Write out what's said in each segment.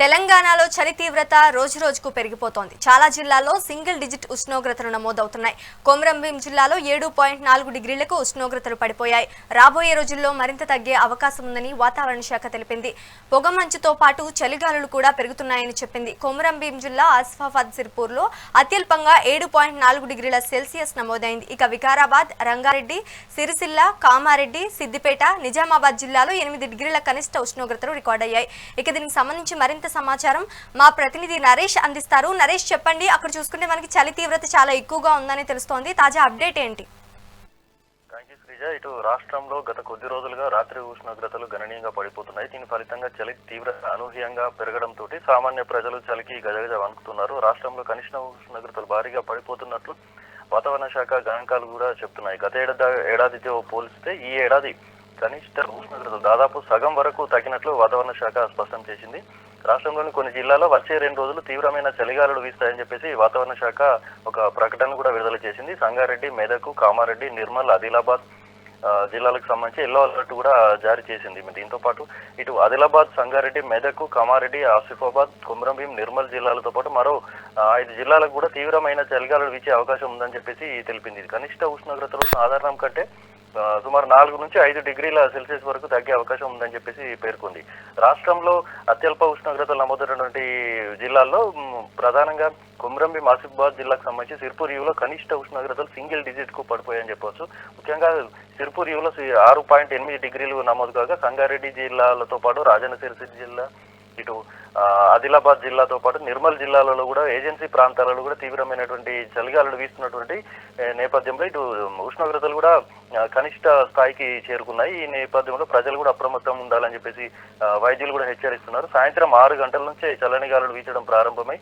తెలంగాణలో చలి తీవ్రత రోజు రోజుకు పెరిగిపోతోంది. చాలా జిల్లాల్లో సింగిల్ డిజిట్ ఉష్ణోగ్రతలు నమోదవుతున్నాయి. కొమరంభీం జిల్లాలో ఏడు పాయింట్ నాలుగు డిగ్రీలకు ఉష్ణోగ్రతలు పడిపోయాయి. రాబోయే రోజుల్లో మరింత తగ్గే అవకాశం ఉందని వాతావరణ శాఖ తెలిపింది. పొగమంచుతో పాటు చలిగాలులు కూడా పెరుగుతున్నాయని చెప్పింది. కొమరంభీం జిల్లా ఆసిఫాబాద్ సిర్పూర్లో అత్యల్పంగా ఏడు పాయింట్ నాలుగు డిగ్రీల సెల్సియస్ నమోదైంది. ఇక వికారాబాద్ రంగారెడ్డి సిరిసిల్ల కామారెడ్డి సిద్దిపేట నిజామాబాద్ జిల్లాలో ఎనిమిది డిగ్రీల కనిష్ట ఉష్ణోగ్రతలు రికార్డయ్యాయి. ఇక దీనికి సంబంధించి మరింత సమాచారం మా ప్రతినిధి నరేష్ అందిస్తారు. నరేష్ చెప్పండి అక్కడ చూసుకుంటే మనకి చలి తీవ్రత చాలా ఎక్కువగా ఉందని తెలుస్తోంది. తాజా అప్డేట్ ఏంటి? శ్రీజ. ఇటు రాష్ట్రంలో గత కొద్ది రోజులుగా రాత్రి ఉష్ణోగ్రతలు గణనీయంగా పడిపోతున్నాయి. దీని ఫలితంగా చలి తీవ్రత అనూహ్యంగా పెరగడంతో సామాన్య ప్రజలు చలికి గజగజ వణుకుతున్నారు. రాష్ట్రంలో కనిష్ట ఉష్ణోగ్రతలు భారీగా పడిపోతున్నట్లు వాతావరణ శాఖ గణాంకాలు కూడా చెప్తున్నాయి. గత ఏడాది ఏడాదితో పోలిస్తే ఈ ఏడాది కనిష్ట ఉష్ణోగ్రతలు దాదాపు సగం వరకు తగ్గినట్లు వాతావరణ శాఖ స్పష్టం చేసింది. రాష్ట్రంలోని కొన్ని జిల్లాల్లో వచ్చే రెండు రోజులు తీవ్రమైన చలిగాలులు వీస్తాయని చెప్పేసి వాతావరణ శాఖ ఒక ప్రకటన కూడా విడుదల చేసింది. సంగారెడ్డి మెదక్ కామారెడ్డి నిర్మల్ ఆదిలాబాద్ జిల్లాలకు సంబంధించి ఎల్లో అలర్ట్ కూడా జారీ చేసింది. దీంతో పాటు ఇటు ఆదిలాబాద్ సంగారెడ్డి మెదక్ కామారెడ్డి ఆసిఫాబాద్ కుమ్రంభీం నిర్మల్ జిల్లాలతో పాటు మరో ఐదు జిల్లాలకు కూడా తీవ్రమైన చలిగాలులు వీచే అవకాశం ఉందని చెప్పేసి తెలిపింది. కనిష్ట ఉష్ణోగ్రతలు సాధారణం కంటే సుమారు నాలుగు నుంచి ఐదు డిగ్రీల సెల్సియస్ వరకు తగ్గే అవకాశం ఉందని చెప్పేసి పేర్కొంది. రాష్ట్రంలో అత్యల్ప ఉష్ణోగ్రతలు నమోదైనటువంటి జిల్లాల్లో ప్రధానంగా కుమ్రంభీం మాసిఫాబాద్ జిల్లాకు సంబంధించి సిర్పూర్ యువలో కనిష్ట ఉష్ణోగ్రతలు సింగిల్ డిజిట్కు పడిపోయాయని చెప్పవచ్చు ముఖ్యంగా సిర్పూర్ యూలో ఆరు పాయింట్ ఎనిమిది డిగ్రీలు నమోదు కాగా సంగారెడ్డి జిల్లాలతో పాటు రాజన్న సిరిసిల్ల జిల్లా ఇటు ఆదిలాబాద్ జిల్లాతో పాటు నిర్మల్ జిల్లాలలో కూడా ఏజెన్సీ ప్రాంతాలలో కూడా తీవ్రమైనటువంటి చలిగాలులు వీస్తున్నటువంటి నేపథ్యంలో ఇటు ఉష్ణోగ్రతలు కూడా కనిష్ట స్థాయికి చేరుకున్నాయి. ఈ నేపథ్యంలో ప్రజలు కూడా అప్రమత్తం ఉండాలని చెప్పేసి వైద్యులు కూడా హెచ్చరిస్తున్నారు. సాయంత్రం ఆరు గంటల నుంచే చల్లని గాలులు వీచడం ప్రారంభమై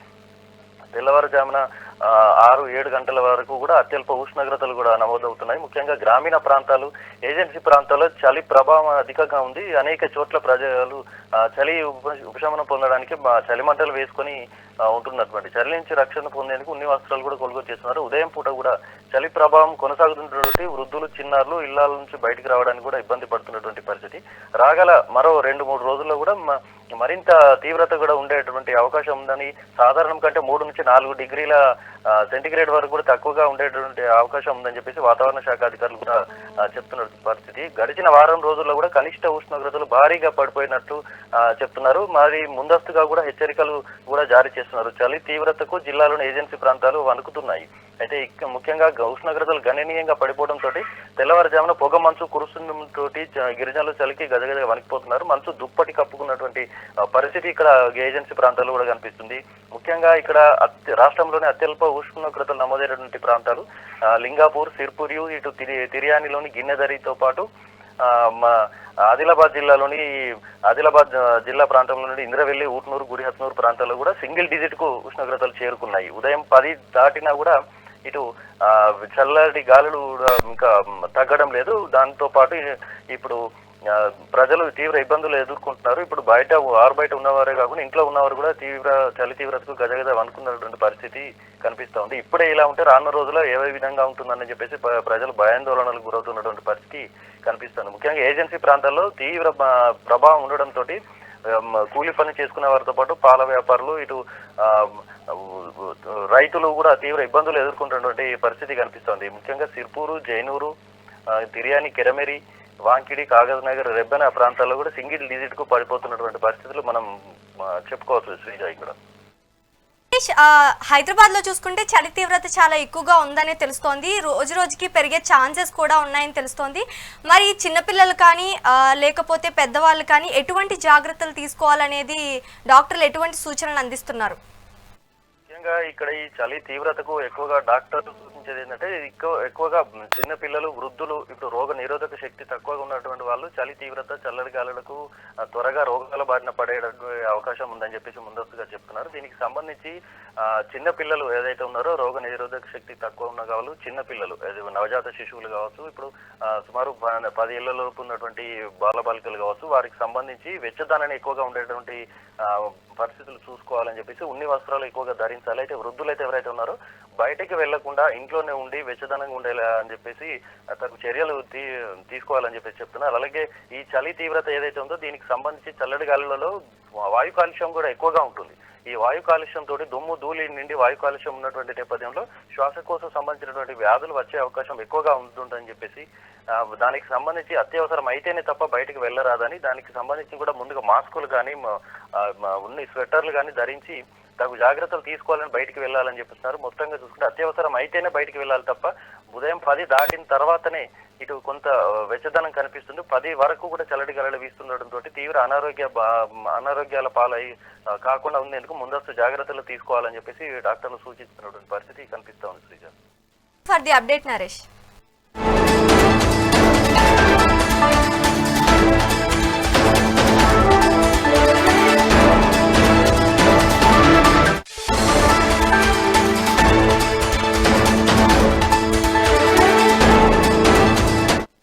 తెల్లవారుజామున ఆరు ఏడు గంటల వరకు కూడా అత్యల్ప ఉష్ణోగ్రతలు కూడా నమోదవుతున్నాయి. ముఖ్యంగా గ్రామీణ ప్రాంతాలు ఏజెన్సీ ప్రాంతాల్లో చలి ప్రభావం అధికంగా ఉంది. అనేక చోట్ల ప్రజలు చలి ఉపశమనం పొందడానికి మా చలి మంటలు వేసుకొని ఉంటున్నటువంటి. చలి నుంచి రక్షణ పొందేందుకు ఉన్ని వస్త్రాలు కూడా కొనుగోలు చేస్తున్నారు. ఉదయం పూట కూడా చలి ప్రభావం కొనసాగుతున్నటువంటి వృద్ధులు చిన్నారులు ఇళ్ళ నుంచి బయటికి రావడానికి కూడా ఇబ్బంది పడుతున్నటువంటి పరిస్థితి. రాగల మరో రెండు మూడు రోజుల్లో కూడా మరింత తీవ్రత కూడా ఉండేటువంటి అవకాశం ఉందని సాధారణం కంటే మూడు నుంచి నాలుగు డిగ్రీల సెంటిగ్రేడ్ వరకు కూడా తక్కువగా ఉండేటువంటి అవకాశం ఉందని చెప్పేసి వాతావరణ శాఖ అధికారులు కూడా చెప్తున్నారు చెప్తున్న పరిస్థితి. గడిచిన వారం రోజుల్లో కూడా కనిష్ట ఉష్ణోగ్రతలు భారీగా పడిపోయినట్టు చెప్తున్నారు. మరి ముందస్తుగా కూడా హెచ్చరికలు కూడా జారీ చేస్తున్నారు. చలి తీవ్రతకు జిల్లాలోని ఏజెన్సీ ప్రాంతాలు వణుకుతున్నాయి. అయితే ముఖ్యంగా ఉష్ణోగ్రతలు గణనీయంగా పడిపోవడంతో తెల్లవారుజామున పొగ మంచు కురుస్తుండటంతో గిరిజనులు చలికి గజగజ వణికిపోతున్నారు. మంచు దుప్పటి కప్పుకున్నటువంటి పరిస్థితి ఇక్కడ ఏజెన్సీ ప్రాంతాల్లో కూడా కనిపిస్తుంది. ముఖ్యంగా ఇక్కడ రాష్ట్రంలోని అత్యల్ప ఉష్ణోగ్రతలు నమోదైనటువంటి ప్రాంతాలు లింగాపూర్ సిర్పూరియు ఇటు తిరి తిరియానిలోని గిన్నెదరితో పాటు మా ఆదిలాబాద్ జిల్లాలోని ఆదిలాబాద్ జిల్లా ప్రాంతంలో నుండి ఇంద్రవెల్లి ఊట్నూరు గుడిహత్నూరు ప్రాంతాల్లో కూడా సింగిల్ డిజిట్కు ఉష్ణోగ్రతలు చేరుకున్నాయి. ఉదయం పది దాటినా కూడా ఇటు చల్లటి గాలులు కూడా ఇంకా తగ్గడం లేదు. దాంతో పాటు ఇప్పుడు ప్రజలు తీవ్ర ఇబ్బందులు ఎదుర్కొంటున్నారు. ఇప్పుడు బయట ఆరు బయట ఉన్నవారే కాకుండా ఇంట్లో ఉన్నవారు కూడా తీవ్ర చలి తీవ్రతకు గజగజ అనుకున్నటువంటి పరిస్థితి కనిపిస్తూ ఉంది. ఇప్పుడే ఇలా ఉంటే రానున్న రోజుల్లో ఏ విధంగా ఉంటుందని చెప్పేసి ప్రజలు భయాందోళనలకు గురవుతున్నటువంటి పరిస్థితి కనిపిస్తుంది ముఖ్యంగా ఏజెన్సీ ప్రాంతాల్లో తీవ్ర ప్రభావం ఉండడంతో కూలి పని చేసుకునే వారితో పాటు పాల వ్యాపారులు ఇటు రైతులు కూడా తీవ్ర ఇబ్బందులు ఎదుర్కొంటున్నటువంటి పరిస్థితి కనిపిస్తోంది ముఖ్యంగా సిర్పూరు జైనూరు ఆ, తిరియాని కెరమెరి వాంకిడి కాగజ్ నగర్ రెబ్బెన ప్రాంతాల్లో కూడా సింగిల్ డిజిట్కు పడిపోతున్నటువంటి పరిస్థితులు మనం చెప్పుకోవచ్చు శ్రీజ ఇక్కడ. హైదరాబాద్లో చూసుకుంటే చలి తీవ్రత చాలా ఎక్కువగా ఉందని తెలుస్తోంది. రోజు రోజుకి పెరిగే ఛాన్సెస్ కూడా ఉన్నాయని తెలుస్తోంది. మరి చిన్నపిల్లలు కానీ లేకపోతే పెద్దవాళ్ళు కానీ ఎటువంటి జాగ్రత్తలు తీసుకోవాలనేది డాక్టర్లు ఎటువంటి సూచనలు అందిస్తున్నారు? ముఖ్యంగా ఇక్కడ ఈ చలి తీవ్రతకు ఎక్కువగా డాక్టర్లు సూచించేది ఏంటంటే ఎక్కువ ఎక్కువగా చిన్న పిల్లలు వృద్ధులు ఇప్పుడు రోగ నిరోధక శక్తి తక్కువగా ఉన్నటువంటి వాళ్ళు చలి తీవ్రత చల్లటి గాలులకు త్వరగా రోగాల బారిన పడే అవకాశం ఉందని చెప్పేసి ముందస్తుగా చెప్తున్నారు. దీనికి సంబంధించి చిన్న పిల్లలు ఏదైతే ఉన్నారో రోగ నిరోధక శక్తి తక్కువ ఉన్న వాళ్ళు చిన్న పిల్లలు నవజాత శిశువులు కావచ్చు ఇప్పుడు సుమారు ప- పది ఏళ్ళలోపు ఉన్నటువంటి బాలబాలికలు కావచ్చు వారికి సంబంధించి వెచ్చదనాన్ని ఎక్కువగా ఉండేటువంటి పరిస్థితులు చూసుకోవాలని చెప్పేసి ఉన్ని వస్త్రాలు ఎక్కువగా ధరించాలి అయితే వృద్ధులు అయితే ఎవరైతే ఉన్నారో బయటికి వెళ్ళకుండా ఇంట్లోనే ఉండి వెచ్చదనంగా ఉండేలా అని చెప్పేసి తగు చర్యలు తీ తీసుకోవాలని చెప్పేసి చెప్తున్నారు. అలాగే ఈ చలి తీవ్రత ఏదైతే ఉందో దీనికి సంబంధించి చల్లడి గాలులలో వాయు కాలుష్యం కూడా ఎక్కువగా ఉంటుంది. ఈ వాయు కాలుష్యం తోటి దుమ్ము ధూళి నిండి వాయు కాలుష్యం ఉన్నటువంటి నేపథ్యంలో శ్వాసకోశ సంబంధించినటువంటి వ్యాధులు వచ్చే అవకాశం ఎక్కువగా ఉంటుందని చెప్పేసి దానికి సంబంధించి అత్యవసరం అయితేనే తప్ప బయటకు వెళ్ళరాదని దానికి సంబంధించి కూడా ముందుగా మాస్కులు కానీ ఉన్ని స్వెటర్లు కానీ ధరించి తగు జాగ్రత్తలు తీసుకోవాలని బయటికి వెళ్ళాలని చెప్తున్నారు మొత్తంగా చూసుకుంటే అత్యవసరం అయితేనే బయటికి వెళ్ళాలి తప్ప ఉదయం పది దాటిన తర్వాతనే ఇటు కొంత వెచ్చదనం కనిపిస్తుంది. పది వరకు కూడా చల్లటి గాలులు వీస్తుండటంతో తీవ్ర అనారోగ్య అనారోగ్యాల పాలై కాకుండా ఉండేందుకు ముందస్తు జాగ్రత్తలు తీసుకోవాలని చెప్పేసి డాక్టర్లు సూచిస్తున్నటువంటి పరిస్థితి కనిపిస్తా ఉంది Sreeja. For the update Naresh